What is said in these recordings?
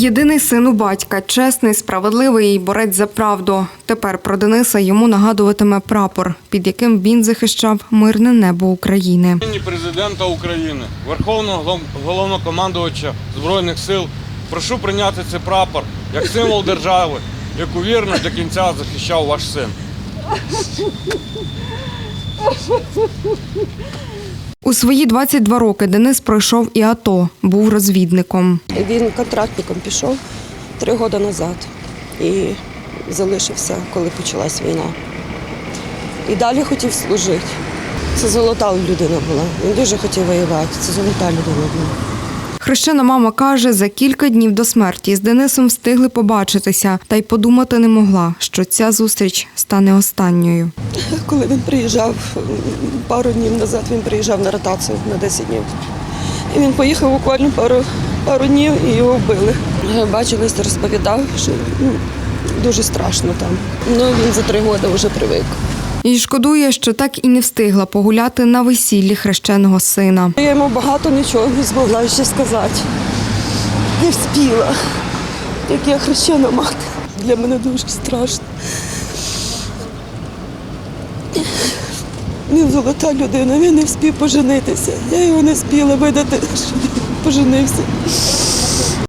Єдиний син у батька, чесний, справедливий і борець за правду. Тепер про Дениса йому нагадуватиме прапор, під яким він захищав мирне небо України. президента України, Верховного головнокомандувача Збройних сил прошу прийняти цей прапор як символ держави, яку вірно до кінця захищав ваш син. У свої 22 роки Денис пройшов і АТО, був розвідником. Він контрактником пішов три роки назад і залишився, коли почалась війна. І далі хотів служити. Це золота людина була. Він дуже хотів воювати. Це золота людина була. Хрещена мама каже, за кілька днів до смерті з Денисом встигли побачитися, та й подумати не могла, що ця зустріч стане останньою. Коли він приїжджав пару днів назад, він приїжджав на ротацію на 10 днів. І він поїхав буквально пару, пару днів і його вбили. Бачились, розповідав, що ну, дуже страшно там. Ну він за три роки вже привик. І шкодує, що так і не встигла погуляти на весіллі хрещеного сина. Я йому багато нічого не змогла ще сказати. Не вспіла. Як я хрещена мати. Для мене дуже страшно. Він золота людина, він не вспів поженитися. Я його не спіла видати, щоб він поженився.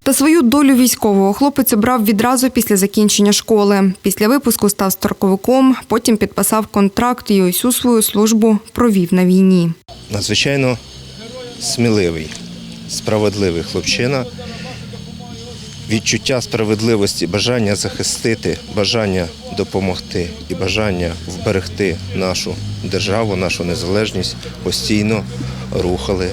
Та свою долю військового хлопець обрав відразу після закінчення школи. Після випуску став строковиком, потім підписав контракт і усю свою службу провів на війні. надзвичайно сміливий, справедливий хлопчина. Відчуття справедливості, бажання захистити, бажання допомогти і бажання вберегти нашу державу, нашу незалежність постійно рухали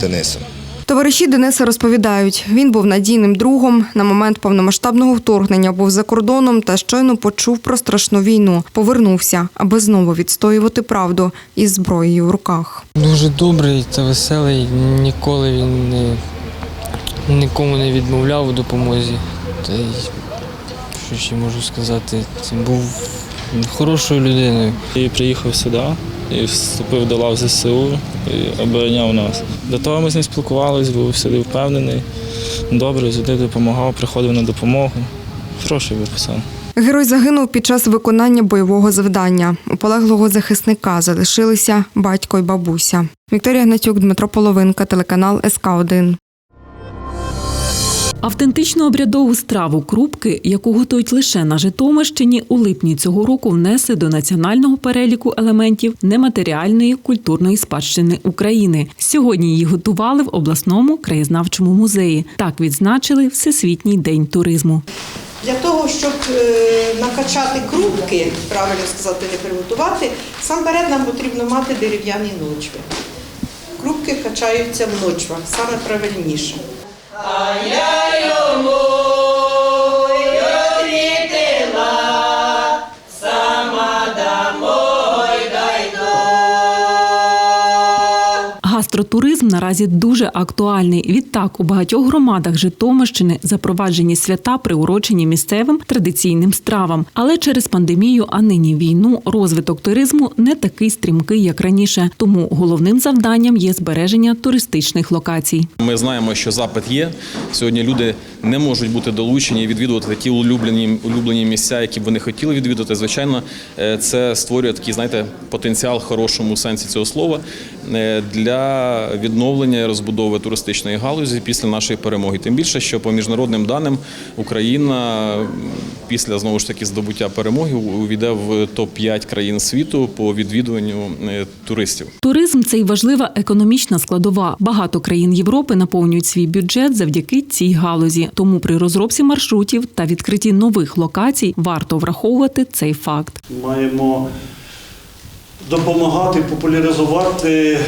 Денисом. Товариші Дениса розповідають, він був надійним другом. На момент повномасштабного вторгнення був за кордоном та щойно почув про страшну війну. Повернувся, аби знову відстоювати правду із зброєю в руках. Дуже добрий та веселий. Ніколи він не, нікому не відмовляв у допомозі. Та й що ще можу сказати, це був хорошою людиною. І приїхав сюди і вступив до лав ЗСУ і обороняв нас. До того ми з ним спілкувалися, був всюди впевнений. Добре, завжди допомагав, приходив на допомогу. Хороший був пацан. Герой загинув під час виконання бойового завдання. У полеглого захисника залишилися батько й бабуся. Вікторія Гнатюк, Дмитро Половинка, телеканал СК 1 Автентичну обрядову страву крупки, яку готують лише на Житомирщині, у липні цього року внесли до національного переліку елементів нематеріальної культурної спадщини України. Сьогодні її готували в обласному краєзнавчому музеї. Так відзначили Всесвітній день туризму. Для того, щоб е, накачати крупки, правильно сказати, не приготувати, сам перед нам потрібно мати дерев'яні ночви. Крупки качаються в ночвах, саме правильніше. А я йому Гастротуризм наразі дуже актуальний. Відтак, у багатьох громадах Житомирщини запроваджені свята, приурочені місцевим традиційним стравам. Але через пандемію, а нині війну, розвиток туризму не такий стрімкий, як раніше. Тому головним завданням є збереження туристичних локацій. Ми знаємо, що запит є. Сьогодні люди не можуть бути долучені і відвідувати ті улюблені, улюблені місця, які б вони хотіли відвідати. Звичайно, е, це створює такий, знаєте, потенціал хорошому сенсі цього слова е, для відновлення і розбудови туристичної галузі після нашої перемоги. Тим більше, що по міжнародним даним Україна після знову ж таки здобуття перемоги увійде в топ 5 країн світу по відвідуванню е, туристів. Туризм це й важлива економічна складова. Багато країн Європи наповнюють свій бюджет завдяки цій галузі. Тому при розробці маршрутів та відкритті нових локацій варто враховувати цей факт. маємо допомагати, популяризувати,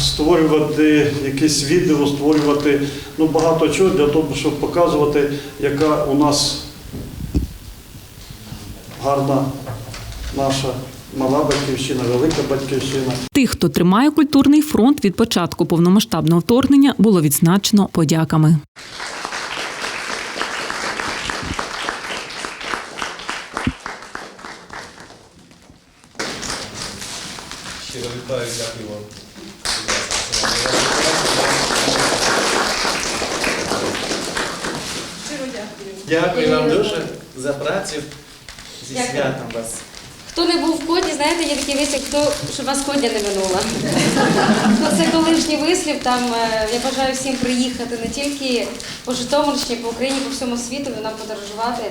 створювати якісь відео, створювати ну, багато чого для того, щоб показувати, яка у нас гарна наша мала батьківщина, велика батьківщина. Тих, хто тримає культурний фронт від початку повномасштабного вторгнення, було відзначено подяками. Щиро вітаю, дякую вам. Дякую вам дуже за працю. Зі Дякую. святом вас. Хто не був в коді, знаєте, є такий вислів, хто щоб вас кодя не минула. Ну, Це колишній вислів. Там е, я бажаю всім приїхати не тільки по Житомирщині, по Україні, по всьому світу, нам подорожувати.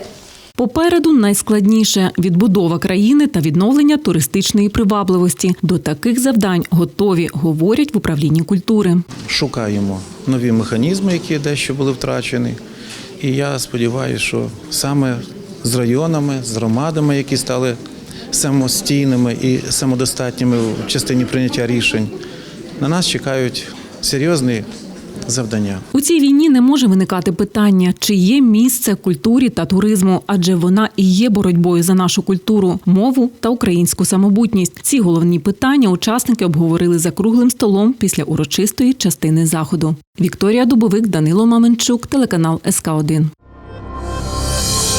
Попереду найскладніше відбудова країни та відновлення туристичної привабливості. До таких завдань готові, говорять в управлінні культури. шукаємо нові механізми, які дещо були втрачені. І я сподіваюся, що саме з районами, з громадами, які стали самостійними і самодостатніми в частині прийняття рішень, на нас чекають серйозні завдання. У цій війні не може виникати питання, чи є місце культурі та туризму, адже вона і є боротьбою за нашу культуру, мову та українську самобутність. Ці головні питання учасники обговорили за круглим столом після урочистої частини заходу. Вікторія Дубовик, Данило Маменчук, телеканал СК 1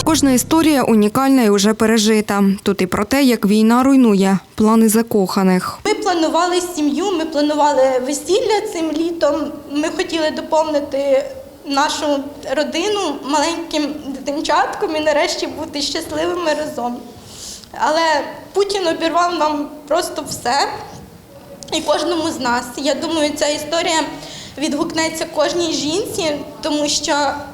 Кожна історія унікальна і вже пережита. Тут і про те, як війна руйнує плани закоханих. Ми планували сім'ю, ми планували весілля цим літом. Ми хотіли доповнити нашу родину маленьким дитинчатком і нарешті бути щасливими разом. Але Путін обірвав нам просто все і кожному з нас. Я думаю, ця історія відгукнеться кожній жінці, тому що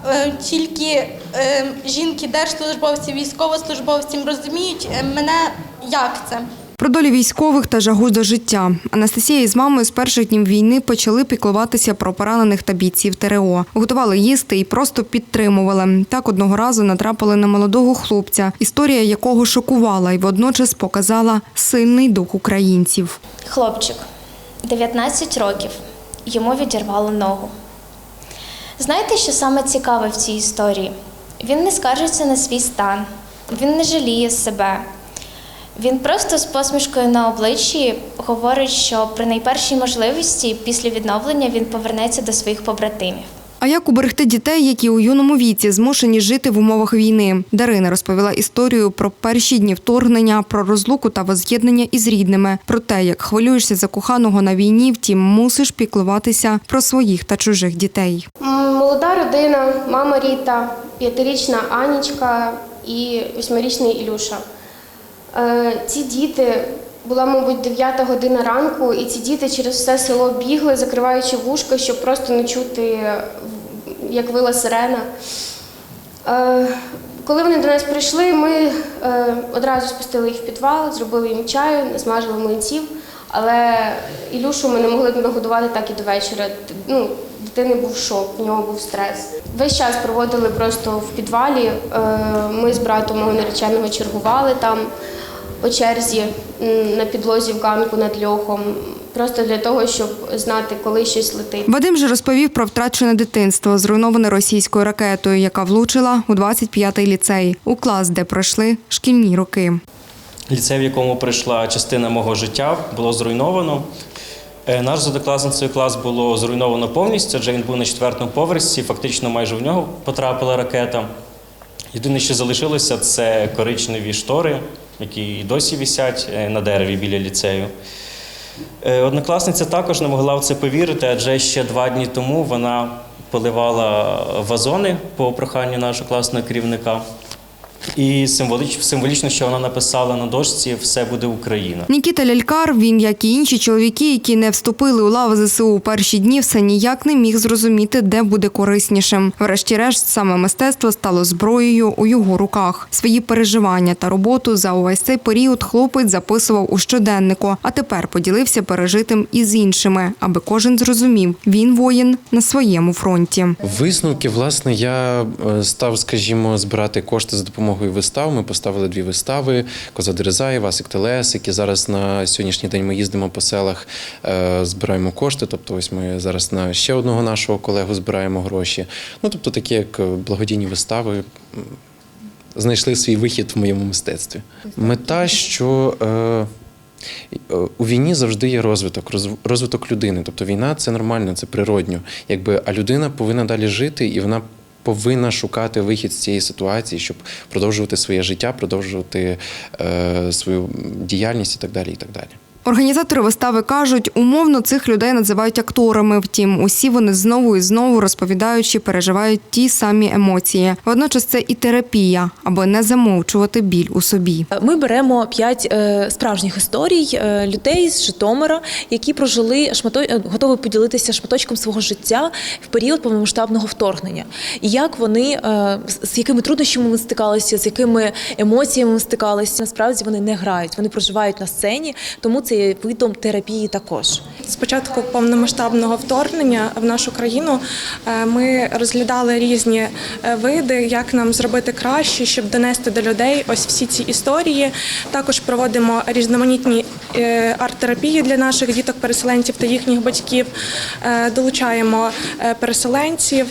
е, тільки е, жінки, держслужбовці, військовослужбовці розуміють е, мене, як це. Про долі військових та жагу до життя. Анастасія із мамою з перших днів війни почали піклуватися про поранених та бійців ТРО. Готували їсти і просто підтримували. Так одного разу натрапили на молодого хлопця, історія якого шокувала і водночас показала сильний дух українців. Хлопчик, 19 років, йому відірвало ногу. Знаєте, що саме цікаве в цій історії? Він не скаржиться на свій стан, він не жаліє себе. Він просто з посмішкою на обличчі говорить, що при найпершій можливості після відновлення він повернеться до своїх побратимів. А як уберегти дітей, які у юному віці змушені жити в умовах війни? Дарина розповіла історію про перші дні вторгнення, про розлуку та воз'єднання із рідними, про те, як хвилюєшся за коханого на війні, втім мусиш піклуватися про своїх та чужих дітей. Молода родина, мама Ріта, п'ятирічна Анічка і восьмирічний Ілюша. Е, Ці діти була, мабуть, 9 година ранку, і ці діти через все село бігли, закриваючи вушка, щоб просто не чути, як вила сирена. Е, Коли вони до нас прийшли, ми е, одразу спустили їх в підвал, зробили їм чаю, смажили млинців. Але Ілюшу ми не могли нагодувати так і до вечора. Ну, дитини був шок, в нього був стрес. Весь час проводили просто в підвалі. Е, Ми з братом мого нареченого чергували там по черзі на підлозі в ганку над льохом, просто для того, щоб знати, коли щось летить. Вадим же розповів про втрачене дитинство, зруйноване російською ракетою, яка влучила у 25-й ліцей, у клас, де пройшли шкільні роки. Ліцей, в якому прийшла частина мого життя, було зруйновано. Е, Наш з однокласницею клас було зруйновано повністю, адже він був на четвертому поверсі, фактично майже в нього потрапила ракета. Єдине, що залишилося, це коричневі штори, які досі висять е, на дереві біля ліцею. Е, Однокласниця також не могла в це повірити, адже ще два дні тому вона поливала вазони по проханню нашого класного керівника. І символіч- символічно, що вона написала на дошці Все буде Україна. Нікіта Лялькар, він, як і інші чоловіки, які не вступили у лави ЗСУ у перші дні, все ніяк не міг зрозуміти, де буде кориснішим. Врешті-решт, саме мистецтво стало зброєю у його руках. Свої переживання та роботу за увесь цей період хлопець записував у щоденнику, а тепер поділився пережитим із іншими, аби кожен зрозумів, він воїн на своєму фронті. Висновки, власне, я е, став, скажімо, збирати кошти за допомогою вистав. Ми поставили дві вистави: Коза Дерезаєва, Васик Телес, які зараз на сьогоднішній день ми їздимо по селах, е, збираємо кошти. Тобто, ось ми зараз на ще одного нашого колегу збираємо гроші. Ну, тобто, такі як е, благодійні вистави. Знайшли свій вихід в моєму мистецтві. Мета, що е, у війні завжди є розвиток, розвиток людини. Тобто війна це нормально, це природньо. Якби, а людина повинна далі жити, і вона повинна шукати вихід з цієї ситуації, щоб продовжувати своє життя, продовжувати е, свою діяльність і так далі. І так далі. Організатори вистави кажуть, умовно цих людей називають акторами. Втім, усі вони знову і знову розповідаючи, переживають ті самі емоції. Водночас це і терапія, аби не замовчувати біль у собі. Ми беремо п'ять е, справжніх історій е, людей з Житомира, які прожили шмато... е, готові поділитися шматочком свого життя в період повномасштабного вторгнення. І як вони з якими труднощами ми стикалися, з якими емоціями ми стикалися. Насправді вони не грають, вони проживають на сцені, тому це є видом терапії також. З початку повномасштабного вторгнення в нашу країну е, ми розглядали різні е, види, як нам зробити краще, щоб донести до людей ось всі ці історії. Також проводимо різноманітні е, арт-терапії для наших діток-переселенців та їхніх батьків. Долучаємо переселенців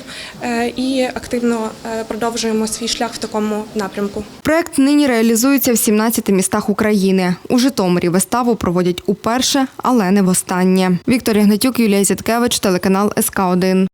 і активно продовжуємо свій шлях в такому напрямку. Проект нині реалізується в 17 містах України. У Житомирі виставу проводять уперше, але не востаннє. Вікторія Гнатюк, Юлія Зіткевич, телеканал СК 1